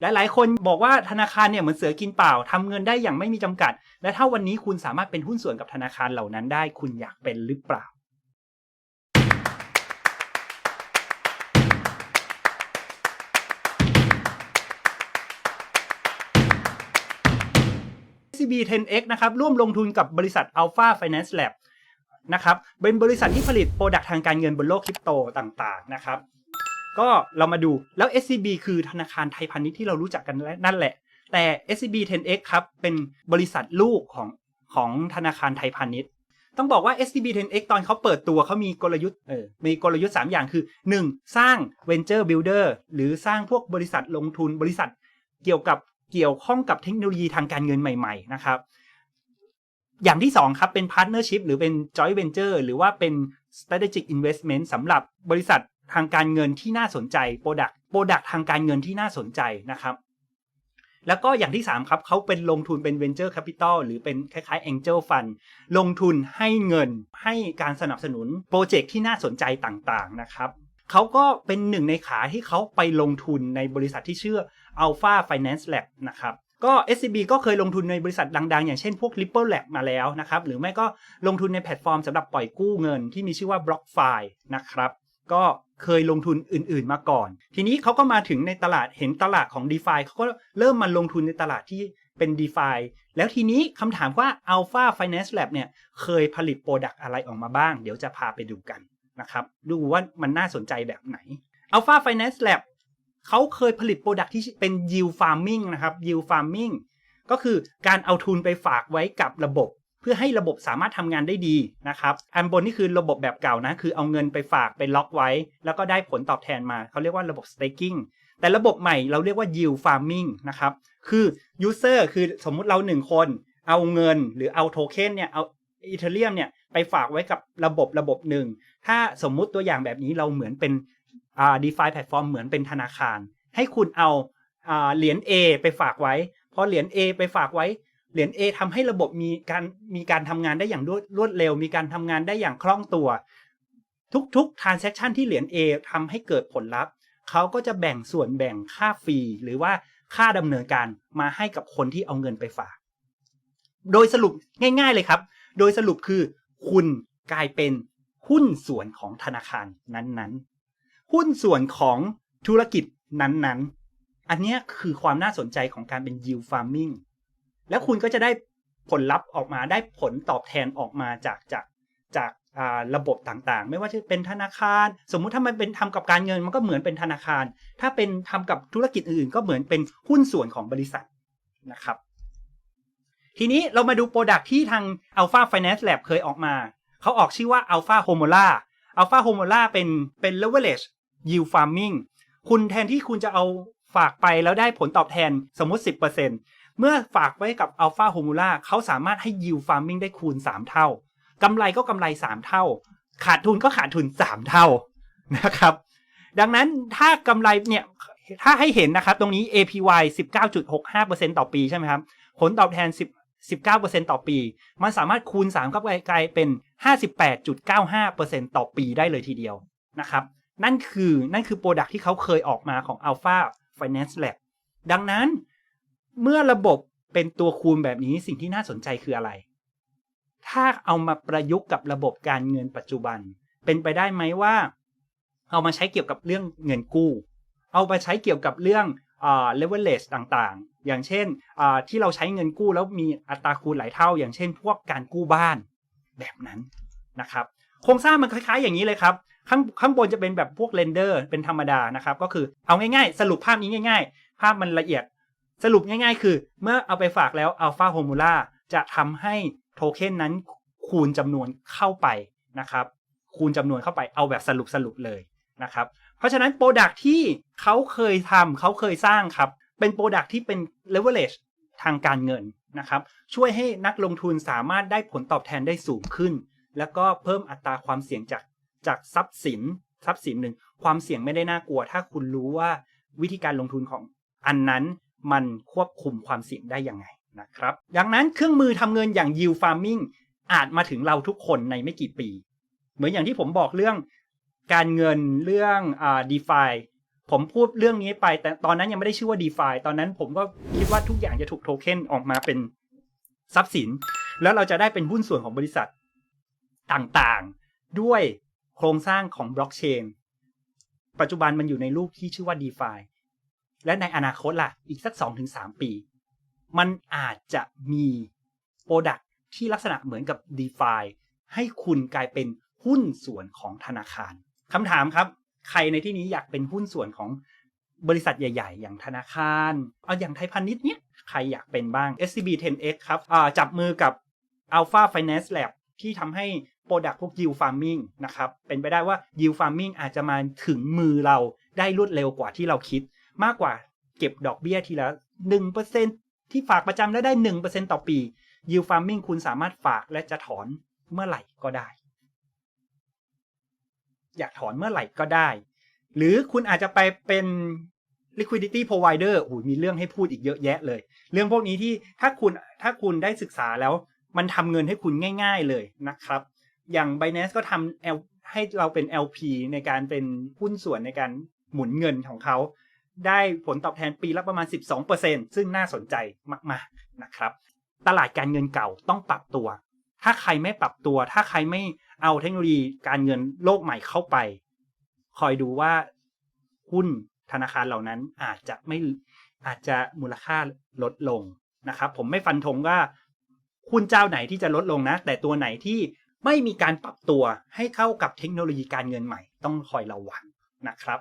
หลายๆ คนบอกว่าธนาคารเนี่ยเหมือนเสือกินเปล่าทำเงินได้อย่างไม่มีจำกัด และถ้าวันนี้คุณสามารถเป็นหุ้นส่วนกับธนาคารเหล่านั้นได้ คุณอยากเป็นหรือเปล่า SCB 10X นะครับร่วมลงทุนกับบริษัท Alpha Finance Lab นะครับเป็นบริษัทที่ผลิตโปรดักต์ทางการเงินบนโลกคริปโตต่างๆนะครับ ก็เรามาดูแล้ว SCB คือธนาคารไทยพาณิชย์ที่เรารู้จักกันนั่นแหละ แต่ SCB 10X ครับ เป็นบริษัทลูกของของธนาคารไทยพาณิชย์ ต้องบอกว่า SCB 10X ตอนเขาเปิดตัวเขามีกลยุทธ์เออมีกลยุทธ์ 3 อย่างคือ 1. สร้าง Venture Builder หรือสร้างพวกบริษัทลงทุนบริษัทเกี่ยวกับเกี่ยวข้องกับเทคโนโลยีทางการเงินใหม่ ๆ นะครับอย่างที่ 2 ครับเป็น Partnership หรือเป็น Joint Venture หรือว่าเป็น Strategic Investment สำหรับบริษัท ทางการเงินที่น่าสนใจ Product Product ทางการเงินที่น่าสนใจนะครับ แล้วก็อย่างที่ 3 ครับเขาเป็นลงทุนเป็น Venture Capital หรือเป็นคล้ายๆ Angel Fund ลงทุนให้เงินให้การสนับสนุนโปรเจกต์ที่น่าสนใจต่างๆนะครับเขาก็เป็นหนึ่งในขาที่เขาไปลงทุนในบริษัทที่ชื่อ Alpha Finance Lab นะครับก็ SCB ก็เคยลงทุนในบริษัทดังๆ อย่างเช่นพวก Ripple Lab มาแล้วนะครับ หรือไม่ก็ลงทุนในแพลตฟอร์มสำหรับปล่อยกู้เงินที่มีชื่อว่า BlockFi นะครับ ก็ เคยลงทุนอื่นๆมาก่อน ทีนี้เขาก็มาถึงในตลาดเห็นตลาดของ d e f าเขาก็เริ่มมาลงทุนในตลาดที่เป็น d e f าแล้วทีนี้คำถามว่า Alpha Finance Lab เนี่ยเคยผลิตโปรดักต์อะไรออกมาบ้าง เดี๋ยวจะพาไปดูกันนะครับ ดูว่ามันน่าสนใจแบบไหน Alpha Finance Lab เขาเคยผลิตโปรดักที่เป็น yield farming นะครับ yield farming ก็คือการเอาทุนไปฝากไว้กับระบบ เพื่อให้ระบบสามารถทำงานได้ดีนะครับ อันบนนี่คือระบบแบบเก่านะ คือเอาเงินไปฝากไปล็อกไว้ แล้วก็ได้ผลตอบแทนมาเขาเรียกว่าระบบ staking แต่ระบบใหม่เราเรียกว่า yield farming นะครับ คือ user คือสมมุติเราหนึ่งคน เอาเงินหรือเอาโทเค็นเนี่ยเอาอีเทเรียมเนี่ยไปฝากไว้กับระบบระบบหนึ่ง ถ้าสมมุติตัวอย่างแบบนี้เราเหมือนเป็นอ่า DeFi แพลตฟอร์มเหมือนเป็นธนาคาร ให้คุณเอาอ่าเหรียญ A ไปฝากไว้พอเหรียญ A ไปฝากไว้ เหรียญ A ทำให้ระบบมีการมีการทำงานได้อย่างรวดรวดเร็ว มีการทำงานได้อย่างคล่องตัว ทุกๆ transaction ที่เหรียญ A ทำให้เกิดผลลัพธ์เขาก็จะแบ่งส่วนแบ่งค่าฟรีหรือว่าค่าดำเนินการมาให้กับคนที่เอาเงินไปฝาก โดยสรุปง่าย ๆเลยครับ โดยสรุปคือ คุณกลายเป็นหุ้นส่วนของธนาคารนั้นๆ หุ้นส่วนของธุรกิจนั้นๆ อันนี้คือความน่าสนใจของการเป็น yield farming แล้วคุณก็จะได้ผลลัพธ์ออกมาได้ผลตอบแทนออกมาจากจากจากระบบต่างๆ ไม่ว่าจะเป็นธนาคาร สมมุติถ้ามันเป็นทำกับการเงินมันก็เหมือนเป็นธนาคาร ถ้าเป็นทำกับธุรกิจอื่นก็เหมือนเป็นหุ้นส่วนของบริษัทนะครับ ทีนี้เรามาดูโปรดักที่ทาง Alpha Finance Lab เคยออกมา เขาออกชื่อว่า Alpha Homola Alpha Homola เป็นเป็น leverage yield farming คุณแทนที่คุณจะเอาฝากไปแล้วได้ผลตอบแทนสมมติ 10%เเมื่อฝากไว้กับ Alpha Homula เขาสามารถให้ yield farming ได้คูณ 3 เท่ากำไรก็กำไร 3 เท่า ขาดทุนก็ขาดทุน 3 เท่านะครับ ดังนั้นถ้ากำไรเนี่ยถ้าให้เห็นนะครับ ตรงนี้ APY 19.65%ต่อปีใช่ไหมครับ ผลตอบแทน 10 19%ต่อปี มันสามารถคูณ3ก็กลายเป็น 58.95%ต่อปีได้เลยทีเดียวนะครับ นั่นคือนั่นคือโปรดักที่เขาเคยออกมาของ Alpha Finance Lab ดังนั้น เมื่อระบบเป็นตัวคูณแบบนี้สิ่งที่น่าสนใจคืออะไร ถ้าเอามาประยุกต์กับระบบการเงินปัจจุบัน เป็นไปได้ไหมว่า เอามาใช้เกี่ยวกับเรื่องเงินกู้ เอาไปใช้เกี่ยวกับเรื่องอ่า leverage ต่างๆ อย่างเช่นที่เราใช้เงินกู้แล้วมีอัตราคูณหลายเท่า อย่างเช่น พวกการกู้บ้านแบบนั้นนะครับ โครงสร้างมันคล้ายๆ อย่างนี้เลยครับ ข้างข้างบนจะเป็นแบบพวกเรนเดอร์เป็นธรรมดานะครับ ก็คือเอาง่ายๆ สรุปภาพนี้ง่าย ๆ ภาพมันละเอียด สรุปง่ายๆ คือ เมื่อเอาไปฝากแล้ว Alpha Homula จะทำให้โทเค็นนั้นคูณจำนวนเข้าไปนะครับ คูณจำนวนเข้าไปเอาแบบสรุปสรุปเลยนะครับ เพราะฉะนั้นโปรดักที่เขาเคยทำเขาเคยสร้างครับ เป็นโปรดักที่เป็น leverage ทางการเงินนะครับ ช่วยให้นักลงทุนสามารถได้ผลตอบแทนได้สูงขึ้น แล้วก็เพิ่มอัตราความเสี่ยงจากจากทรัพย์สินทรัพย์สินหนึ่งความเสี่ยงไม่ได้น่ากลัว ถ้าคุณรู้ว่าวิธีการลงทุนของอันนั้น มันควบคุมความเสี่ยงได้ยังไงนะครับ ดังนั้นเครื่องมือทำเงินอย่าง yield farming อาจมาถึงเราทุกคนในไม่กี่ปี เหมือนอย่างที่ผมบอกเรื่องการเงินเรื่องอ่า DeFi ผมพูดเรื่องนี้ไป แต่ตอนนั้นยังไม่ได้ชื่อว่า d e f i ตอนนั้นผมก็คิดว่าทุกอย่างจะถูกโทเค็นออกมาเป็นทรัพย์สิน แล้วเราจะได้เป็นหุ้นส่วนของบริษัทต่างๆ ด้วยโครงสร้างของบล็อกเชนปัจจุบันมันอยู่ในรูปที่ชื่อว่า d e f i และในอนาคตล่ะ อีกสัก 2-3 ปี มันอาจจะมีโปรดักที่ลักษณะเหมือนกับ d e f i ให้คุณกลายเป็นหุ้นส่วนของธนาคารคำถามครับ ใครในที่นี้อยากเป็นหุ้นส่วนของบริษัทใหญ่ ๆ อย่างธนาคารเอาอย่างไทยพาณิชย์เนี้ยใครอยากเป็นบ้าง SCB 10X ครับจับมือกับ Alpha Finance Lab ที่ทำให้ Product พวก Yield Farming นะครับ เป็นไปได้ว่า Yield Farming อาจจะมาถึงมือเราได้รวดเร็วกว่าที่เราคิด มากกว่าเก็บดอกเบี้ยทีละ1%ที่ฝากประจำแล้วได้1%ต่อปี Yield Farming คุณสามารถฝากและจะถอนเมื่อไหร่ก็ได้ อยากถอนเมื่อไหร่ก็ได้ หรือคุณอาจจะไปเป็น liquidity provider โอ้โหมีเรื่องให้พูดอีกเยอะแยะเลย เรื่องพวกนี้ที่ถ้าคุณถ้าคุณได้ศึกษาแล้ว มันทำเงินให้คุณง่าย ๆเลยนะครับ อย่าง Binance ก็ทำ L ให้เราเป็น LP ในการเป็นหุ้นส่วนในการหมุนเงินของเขา ได้ผลตอบแทนปีละประมาณ 12%ซึ่งน่าสนใจมากๆนะครับ ตลาดการเงินเก่าต้องปรับตัว ถ้าใครไม่ปรับตัว ถ้าใครไม่เอาเทคโนโลยีการเงินโลกใหม่เข้าไป คอยดูว่าหุ้นธนาคารเหล่านั้นอาจจะไม่อาจจะมูลค่าลดลงนะครับ ผมไม่ฟันธงว่าหุ้นเจ้าไหนที่จะลดลงนะ แต่ตัวไหนที่ไม่มีการปรับตัวให้เข้ากับเทคโนโลยีการเงินใหม่ ต้องคอยระวังนะครับ